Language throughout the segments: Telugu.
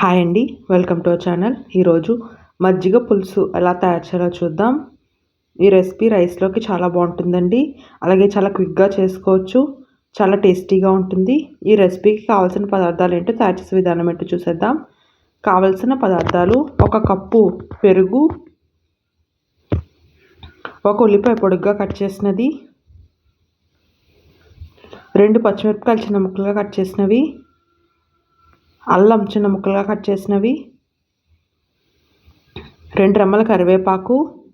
హాయ్ అండి వెల్కమ్ టు అవర్ ఛానల్. ఈరోజు మజ్జిగ పులుసు ఎలా తయారు చేయాలో చూద్దాం. ఈ రెసిపీ రైస్లోకి చాలా బాగుంటుందండి. అలాగే చాలా క్విక్గా చేసుకోవచ్చు. చాలా టేస్టీగా ఉంటుంది. ఈ రెసిపీకి కావాల్సిన పదార్థాలు ఏంటో తయారు చేసే విధానం ఏంటో చూసేద్దాం. కావలసిన పదార్థాలు ఒక కప్పు పెరుగు ఒక ఉల్లిపాయ పొడుగ్గా కట్ చేసినది రెండు పచ్చిమిరపకాయలు చిన్న ముక్కలుగా కట్ చేసినవి అల్లం చిన్న ముక్కలుగా కట్ చేసినవి. రెండు రెమ్మల కరివేపాకు.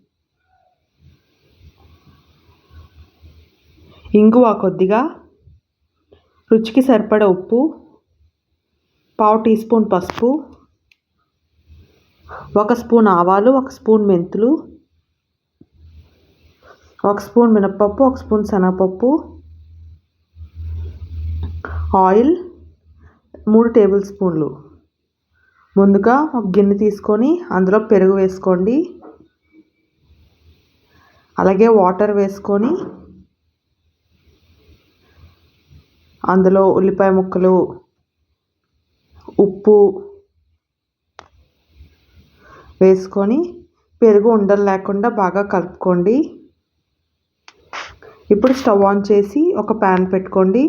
ఇంగువ కొద్దిగా. రుచికి సరిపడ ఉప్పు. పావు టీ స్పూన్ పసుపు. ఒక స్పూన్ ఆవాలు ఒక స్పూన్ మెంతులు. ఒక స్పూన్ మినప్పప్పు ఒక స్పూన్ శనగపప్పు. ఆయిల్. మూడు టేబుల్ స్పూన్లు. ముందుగా ఒక గిన్నె తీసుకొని అందులో పెరుగు వేసుకోండి. అలాగే వాటర్ వేసుకొని అందులో ఉల్లిపాయ ముక్కలు ఉప్పు వేసుకొని పెరుగు ఉండలు లేకుండా బాగా కలుపుకోండి. ఇప్పుడు స్టవ్ ఆన్ చేసి ఒక ప్యాన్ పెట్టుకోండి.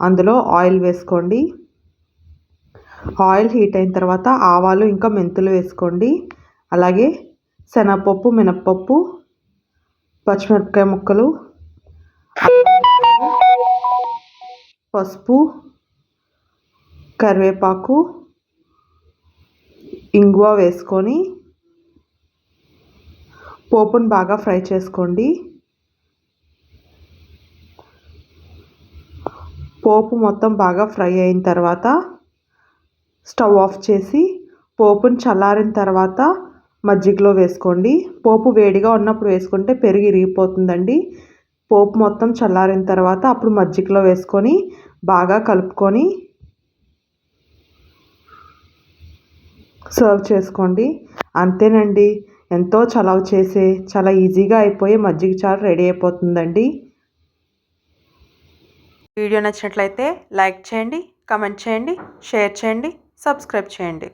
అందులో ఆయిల్ వేసుకోండి. ఆయిల్ హీట్ అయిన తర్వాత ఆవాలు ఇంకా మెంతులు వేసుకోండి. అలాగే శనగపప్పు మినప్పప్పు పచ్చిమిరపకాయ ముక్కలు పసుపు కరివేపాకు ఇంగువ వేసుకొని పోపును బాగా ఫ్రై చేసుకోండి. పోపు మొత్తం బాగా ఫ్రై అయిన తర్వాత స్టవ్ ఆఫ్ చేసి పోపుని చల్లారిన తర్వాత మజ్జిగలో వేసుకోండి. పోపు వేడిగా ఉన్నప్పుడు వేసుకుంటే పెరుగు ఇరిగిపోతుందండి. పోపు మొత్తం చల్లారిన తర్వాత అప్పుడు మజ్జిగలో వేసుకొని బాగా కలుపుకొని సర్వ్ చేసుకోండి. అంతేనండి. ఎంతో చలవ చేసే చాలా ఈజీగా అయిపోయే మజ్జిగ చారు రెడీ అయిపోతుందండి. వీడియో నచ్చినట్లయితే లైక్ చేయండి కమెంట్ చేయండి షేర్ చేయండి. సబ్స్క్రైబ్ చేయండి.